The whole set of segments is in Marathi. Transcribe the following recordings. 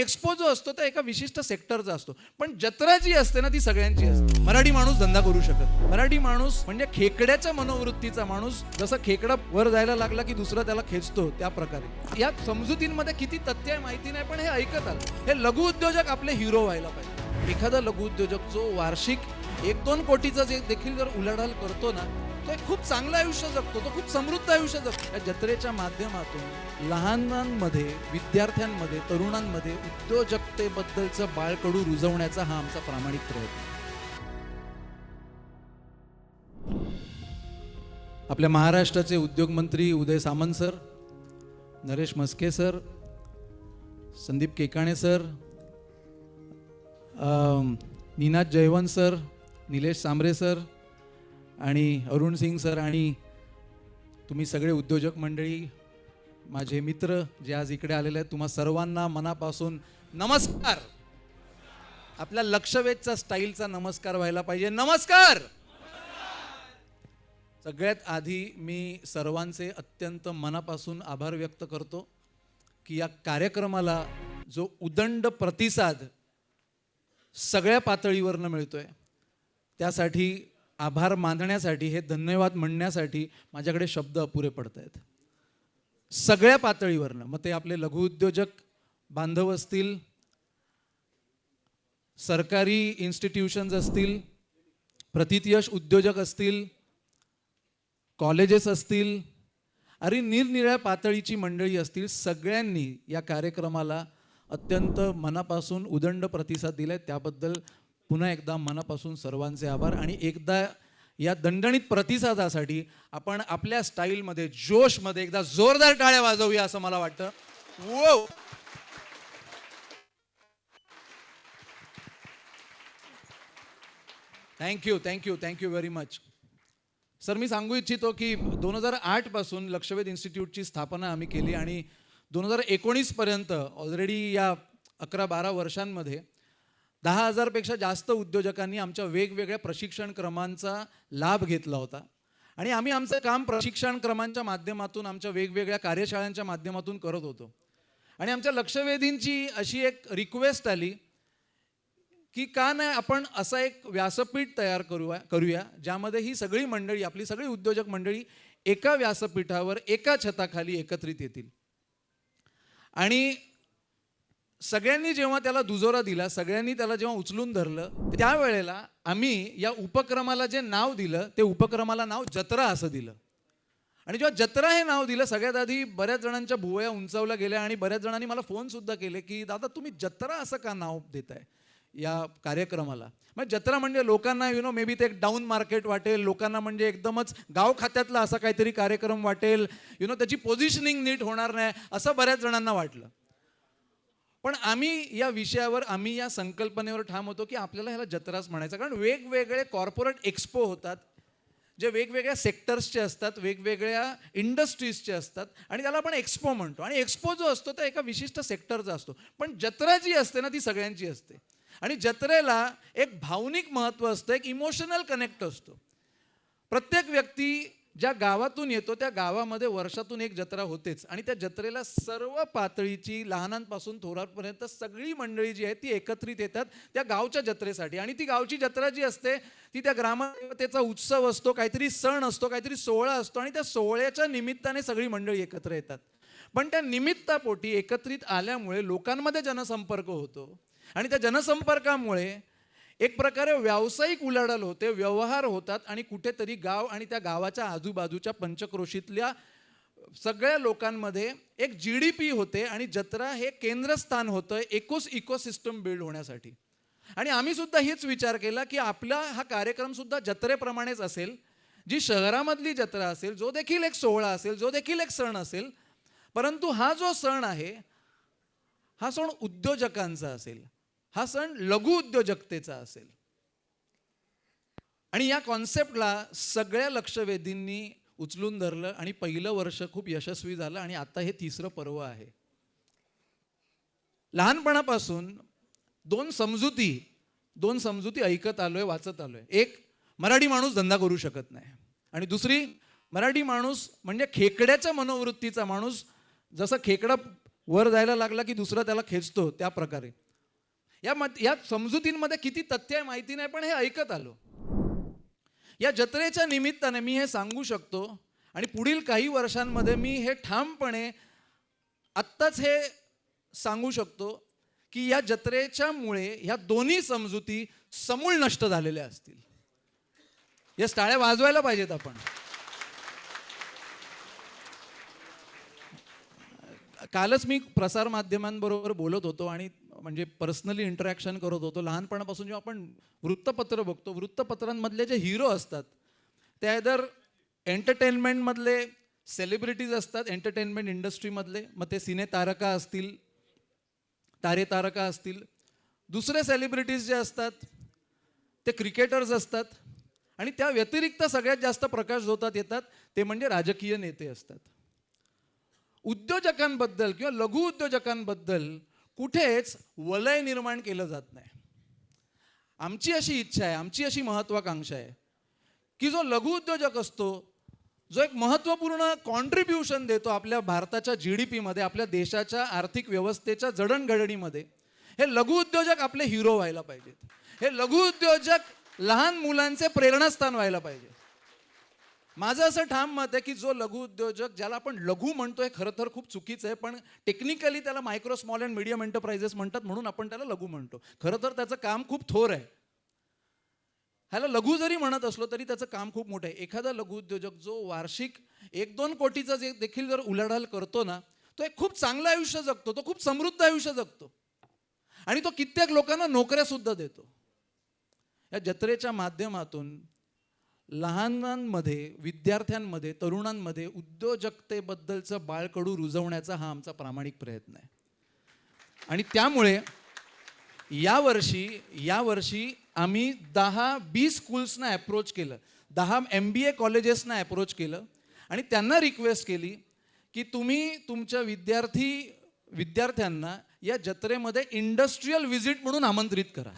एक्सपो जो असतो तो एका विशिष्ट सेक्टरचा असतो. पण जत्रा जी असते ना ती सगळ्यांची असते. मराठी माणूस धंदा करू शकत मराठी माणूस म्हणजे खेकड्याच्या मनोवृत्तीचा माणूस जसा खेकडा वर जायला लागला की दुसरा त्याला खेचतो त्या प्रकारे. या समजुतींमध्ये किती तथ्य आहे माहिती नाही पण हे ऐकत आलं. हे लघु उद्योजक आपले हिरो व्हायला पाहिजे. एखादा लघु उद्योजक जो वार्षिक एक दोन कोटीचा जे देखील जर उलाढाल करतो ना तो एक खूप चांगलं आयुष्य जगतो तो खूप समृद्ध आयुष्य जगतो. या जत्रेच्या माध्यमातून लहानांमध्ये विद्यार्थ्यांमध्ये तरुणांमध्ये उद्योजकतेबद्दलचं बाळकडू रुजवण्याचा हा आमचा प्रामाणिक प्रयत्न. आपल्या महाराष्ट्राचे उद्योगमंत्री Uday Samant sir Naresh Mhaske sir Sandeep Kekane sir Ninad Jaywant sir Nilesh Sambare sir आणि अरुण सिंग सर आणि तुम्ही सगळे उद्योजक मंडळी माझे मित्र जे आज इकडे आलेले आहेत तुम्हा सर्वांना मनापासून नमस्कार. आपल्या लक्षवेधचा स्टाईलचा नमस्कार व्हायला पाहिजे. नमस्कार! सगळ्यात आधी मी सर्वांचे अत्यंत मनापासून आभार व्यक्त करतो की या कार्यक्रमाला जो उदंड प्रतिसाद सगळ्या पातळीवरनं मिळतोय त्यासाठी आभार मानण्यासाठी हे धन्यवाद म्हणण्यासाठी माझ्याकडे शब्द अपुरे पडत आहेत सगळ्या पातळीवरनं मग ते आपले लघुउद्योजक बांधव असतील सरकारी इन्स्टिट्यूशन्स असतील प्रतितयश उद्योजक असतील कॉलेजेस असतील आणि निरनिराळ्या पातळीची मंडळी असतील सगळ्यांनी या कार्यक्रमाला अत्यंत मनापासून उदंड प्रतिसाद दिलाय. त्याबद्दल पुन्हा एकदा मनापासून सर्वांचे आभार आणि एकदा या दणदणीत प्रतिसादासाठी आपण आपल्या स्टाईलमध्ये जोशमध्ये एकदा जोरदार टाळ्या वाजवूया असं मला वाटतं. वो thank you thank you thank you very much sir मी सांगू इच्छितो की दोन हजार आठपासून लक्षवेध इन्स्टिट्यूटची स्थापना आम्ही केली आणि दोन हजार एकोणीसपर्यंत ऑलरेडी या अकरा बारा वर्षांमध्ये दहा हजारपेक्षा जास्त उद्योजकांनी आमच्या वेगवेगळ्या प्रशिक्षण क्रमांचा लाभ घेतला होता. आणि आम्ही आमचं काम प्रशिक्षण क्रमांच्या माध्यमातून आमच्या वेगवेगळ्या कार्यशाळांच्या माध्यमातून करत होतो. आणि आमच्या लक्षवेधींची अशी एक रिक्वेस्ट आली की का नाही आपण असा एक व्यासपीठ तयार करूया करूया ज्यामध्ये ही सगळी मंडळी आपली सगळी उद्योजक मंडळी एका व्यासपीठावर एका छताखाली एकत्रित येतील. आणि सगळ्यांनी जेव्हा त्याला दुजोरा दिला सगळ्यांनी त्याला जेव्हा उचलून धरलं त्यावेळेला आम्ही या उपक्रमाला जे नाव दिलं ते उपक्रमाला नाव जत्रा असं दिलं. आणि जेव्हा जत्रा हे नाव दिलं सगळ्यात आधी बऱ्याच जणांच्या भुवया उंचावल्या गेल्या आणि बऱ्याच जणांनी मला फोन सुद्धा केले की दादा तुम्ही जत्रा असं का नाव देताय या कार्यक्रमाला? मग जत्रा म्हणजे लोकांना यु नो मे बी ते एक डाऊन मार्केट वाटेल लोकांना म्हणजे एकदमच गाव खात्यातला असा काहीतरी कार्यक्रम वाटेल यु नो त्याची पोझिशनिंग नीट होणार नाही असं बऱ्याच जणांना वाटलं. पण आम्ही या विषयावर आम्ही या संकल्पनेवर ठाम होतो की आपल्याला ह्याला जत्राच म्हणायचं. कारण वेगवेगळे कॉर्पोरेट एक्सपो होतात जे वेगवेगळ्या सेक्टर्सचे असतात वेगवेगळ्या इंडस्ट्रीजचे असतात आणि त्याला आपण एक्सपो म्हणतो. आणि एक्सपो जो असतो तो एका विशिष्ट सेक्टरचा असतो. पण जत्रा जी असते ना ती सगळ्यांची असते. आणि जत्रेला एक भावनिक महत्त्व असतं एक इमोशनल कनेक्ट असतो. प्रत्येक व्यक्ती ज्या गावातून येतो त्या गावामध्ये वर्षातून एक जत्रा होतेच. आणि त्या जत्रेला सर्व पातळीची लहानांपासून थोरांपर्यंत सगळी मंडळी जी आहे ती एकत्रित येतात त्या गावच्या जत्रेसाठी. आणि ती गावची जत्रा जी असते ती त्या ग्रामदेवतेचा उत्सव असतो काहीतरी सण असतो काहीतरी सोहळा असतो आणि त्या सोहळ्याच्या निमित्ताने सगळी मंडळी एकत्र येतात. पण त्या निमित्तापोटी एकत्रित आल्यामुळे लोकांमध्ये जनसंपर्क होतो. आणि त्या जनसंपर्कामुळे एक प्रकारे व्यावसायिक उलाढाल होते व्यवहार होतात आणि कुठेतरी गाव आणि त्या गावाच्या आजूबाजूच्या पंचक्रोशीतल्या सगळ्या लोकांमध्ये एक जी डी पी होते आणि जत्रा हे केंद्रस्थान होतं एकोस इकोसिस्टम बिल्ड होण्यासाठी. आणि आम्ही सुद्धा हेच विचार केला की आपला हा कार्यक्रम सुद्धा जत्रेप्रमाणेच असेल जी शहरामधली जत्रा असेल जो देखील एक सोहळा असेल जो देखील एक सण असेल परंतु हा जो सण आहे हा सण उद्योजकांचा असेल. हा सण लघु उद्योजकतेचा असेल. आणि या कॉन्सेप्टला सगळ्या लक्षवेधींनी उचलून धरलं आणि पहिलं वर्ष खूप यशस्वी झालं आणि आता हे तिसरं पर्व आहे. लहानपणापासून दोन समजुती दोन समजुती ऐकत आलोय वाचत आलोय. एक मराठी माणूस धंदा करू शकत नाही. आणि दुसरी मराठी माणूस म्हणजे खेकड्याच्या मनोवृत्तीचा माणूस जसा खेकडा वर जायला लागला की दुसरा त्याला खेचतो त्या प्रकारे. या मत या समजुतींमध्ये किती तथ्य आहे माहिती नाही पण हे ऐकत आलो. या जत्रेच्या निमित्ताने मी हे सांगू शकतो आणि पुढील काही वर्षांमध्ये मी हे ठामपणे आत्ताच हे सांगू शकतो की या जत्रेच्यामुळे ह्या दोन्ही समजुती समूळ नष्ट झालेल्या असतील. या टाळ्या वाजवायला पाहिजेत आपण. कालच मी प्रसारमाध्यमांबरोबर बोलत होतो आणि म्हणजे पर्सनली इंटरॅक्शन करत होतो. लहानपणापासून जेव्हा आपण वृत्तपत्र बघतो वृत्तपत्रांमधले जे हिरो असतात ते आयदर एंटरटेनमेंटमधले सेलिब्रिटीज असतात एंटरटेनमेंट इंडस्ट्रीमधले मग ते सिने तारका असतील तारे तारका असतील. दुसरे सेलिब्रिटीज जे असतात ते क्रिकेटर्स असतात. आणि त्या व्यतिरिक्त सगळ्यात जास्त प्रकाश जोतात येतात ते म्हणजे राजकीय नेते असतात. उद्योजकांबद्दल किंवा लघु उद्योजकांबद्दल कुठेच वलय निर्माण केलं जात नाही. आमची अशी इच्छा आहे आमची अशी महत्वाकांक्षा आहे की जो लघु उद्योजक असतो जो एक महत्त्वपूर्ण कॉन्ट्रीब्युशन देतो आपल्या भारताच्या जी डी पीमध्ये आपल्या देशाच्या आर्थिक व्यवस्थेच्या जडणघडणीमध्ये हे लघु उद्योजक आपले हिरो व्हायला पाहिजेत. हे लघु उद्योजक लहान मुलांचे प्रेरणास्थान व्हायला पाहिजे माझं असं ठाम मत आहे की जो लघु उद्योजक ज्याला आपण लघु म्हणतोय खरं तर खूप चुकीचं आहे पण टेक्निकली त्याला micro small and medium enterprises म्हणतात म्हणून आपण त्याला लघु म्हणतो. खरं तर त्याचं काम खूप थोर आहे. ह्याला लघु जरी म्हणत असलो तरी त्याचं काम खूप मोठं आहे. एखादा लघु उद्योजक जो वार्षिक एक दोन कोटीचा जे देखील जर उलाढाल करतो ना तो एक खूप चांगलं आयुष्य जगतो तो खूप समृद्ध आयुष्य जगतो. आणि तो कित्येक लोकांना नोकऱ्या सुद्धा देतो. या जत्रेच्या माध्यमातून लहानांमध्ये विद्यार्थ्यांमध्ये तरुणांमध्ये उद्योजकतेबद्दलचं बाळकडू रुजवण्याचा हा आमचा प्रामाणिक प्रयत्न आहे. आणि त्यामुळे यावर्षी यावर्षी आम्ही दहा बी स्कूल्सना ॲप्रोच केलं. दहा एम बी ए कॉलेजेसना ॲप्रोच केलं. आणि त्यांना रिक्वेस्ट केली की तुम्ही तुमच्या विद्यार्थी विद्यार्थ्यांना या जत्रेमध्ये इंडस्ट्रीयल व्हिजिट म्हणून आमंत्रित करा.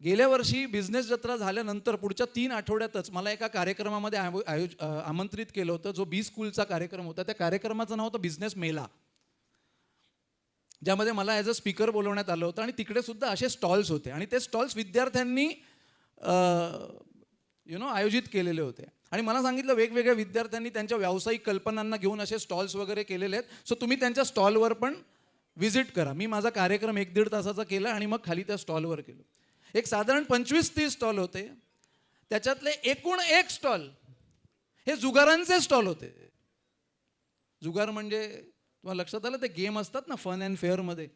गेल्या वर्षी बिझनेस जत्रा झाल्यानंतर पुढच्या तीन आठवड्यातच मला एका कार्यक्रमामध्ये आयोज आमंत्रित केलं होतं जो बी स्कूलचा कार्यक्रम होता. त्या कार्यक्रमाचं नाव होतं बिझनेस मेला ज्यामध्ये मला ॲज अ स्पीकर बोलवण्यात आलं होतं आणि तिकडे सुद्धा असे स्टॉल्स होते. आणि ते स्टॉल्स विद्यार्थ्यांनी यु नो आयोजित केलेले होते. आणि मला सांगितलं वेगवेगळ्या विद्यार्थ्यांनी त्यांच्या व्यावसायिक कल्पनांना घेऊन असे स्टॉल्स वगैरे केलेले आहेत. सो तुम्ही त्यांच्या स्टॉलवर पण व्हिजिट करा. मी माझा कार्यक्रम एक दीड तासाचा केला आणि मग खाली त्या स्टॉलवर केलो. एक साधारण पंचवीस तीस स्टॉल होते. त्याच्यातले एकूण एक स्टॉल हे जुगारांचे स्टॉल होते. जुगार म्हणजे तुम्हाला लक्षात आलं ते गेम असतात ना फन अँड फेअरमध्ये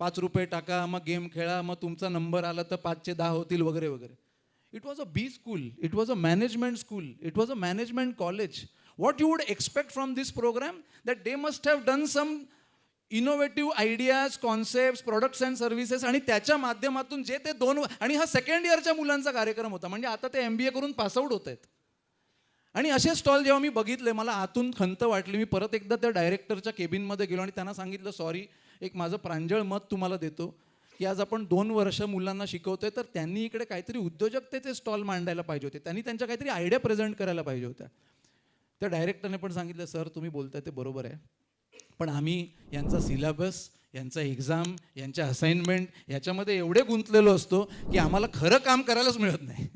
पाच रुपये टाका मग गेम खेळा मग तुमचा नंबर आला तर पाचशे दहा होतील वगैरे वगैरे. It was a B school it was a management school it was a management college what you would expect from this program that they must have done some innovative ideas concept products and services आणि त्याच्या माध्यमातून जे ते दोन आणि हा सेकंड इयरच्या मुलांचा कार्यक्रम होता. म्हणजे आता ते एम बी ए करून पासआउट होत आहेत. आणि असे स्टॉल जेव्हा मी बघितले मला आतून खंत वाटली. मी परत एकदा त्या डायरेक्टरच्या केबिनमध्ये गेलो आणि त्यांना सांगितलं सॉरी एक माझं प्रांजळ मत तुम्हाला देतो की आज आपण दोन वर्ष मुलांना शिकवतोय तर त्यांनी इकडे काहीतरी उद्योजकतेचे स्टॉल मांडायला पाहिजे होते. त्यांनी त्यांच्या काहीतरी आयडिया प्रेझेंट करायला पाहिजे होत्या. त्या डायरेक्टरने पण सांगितलं सर तुम्ही बोलताय ते बरोबर आहे. पण आम्ही यांचा सिलेबस यांचा एक्झाम यांच्या असाइनमेंट याच्यामध्ये एवढे गुंतलेलो असतो की आम्हाला खरं काम करायलाच मिळत नाही.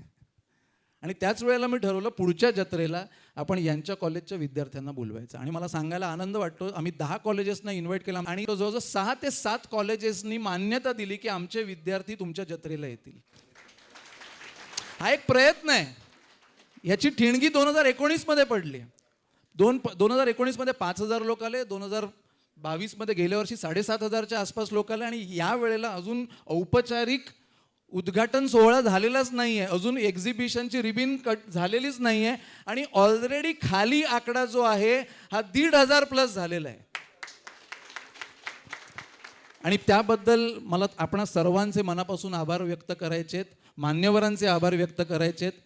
आणि त्याच वेळेला मी ठरवलं पुढच्या जत्रेला आपण यांच्या कॉलेजच्या विद्यार्थ्यांना बोलवायचं. आणि मला सांगायला आनंद वाटतो आम्ही दहा कॉलेजेसना इन्व्हाइट केला आणि तो जवळजवळ सहा ते सात कॉलेजेसनी मान्यता दिली की आमचे विद्यार्थी तुमच्या जत्रेला येतील. हा एक प्रयत्न आहे. याची ठिणगी दोन हजार एकोणीसमध्ये पडली. दोन दोन हजार एकोणीसमध्ये पाच हजार लोक आले दोन हजार बावीसमध्ये गेल्या वर्षी साडेसात हजारच्या आसपास लोक आले आणि या वेळेला अजून औपचारिक उद्घाटन सोहळा झालेलाच नाही आहे अजून एक्झिबिशनची रिबिन कट झालेलीच नाही आहे आणि ऑलरेडी खाली आकडा जो आहे हा दीड हजार प्लस झालेला आहे. आणि त्याबद्दल मला आपणा सर्वांचे मनापासून आभार व्यक्त करायचे आहेत मान्यवरांचे आभार व्यक्त करायचे आहेत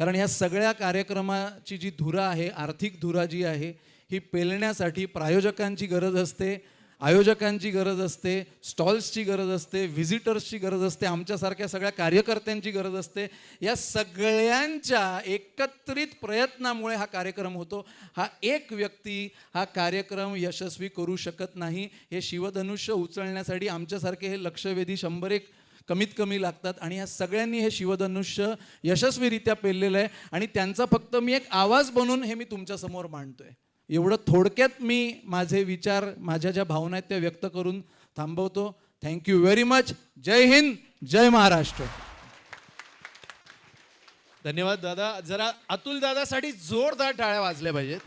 कारण ह्या सगळ्या कार्यक्रमाची जी धुरा आहे आर्थिक धुरा जी आहे ही पेलण्यासाठी प्रायोजकांची गरज असते आयोजकांची गरज असते स्टॉल्सची गरज असते व्हिजिटर्सची गरज असते आमच्यासारख्या सगळ्या कार्यकर्त्यांची गरज असते. या सगळ्यांच्या एकत्रित प्रयत्नामुळे हा कार्यक्रम होतो. हा एक व्यक्ती हा कार्यक्रम यशस्वी करू शकत नाही. हे शिवधनुष्य उचलण्यासाठी आमच्यासारखे हे लक्षवेधी शंभर एक कमीत कमी लागतात आणि या सगळ्यांनी हे शिवधनुष्य यशस्वीरित्या पेललेलं आहे आणि त्यांचा फक्त मी एक आवाज बनून हे मी तुमच्यासमोर मांडतोय. एवढं थोडक्यात मी माझे विचार माझ्या ज्या भावना आहेत त्या व्यक्त करून थांबवतो. थँक्यू व्हेरी मच जय हिंद जय महाराष्ट्र. धन्यवाद दादा. जरा अतुल दादासाठी जोरदार टाळ्या वाजल्या पाहिजेत.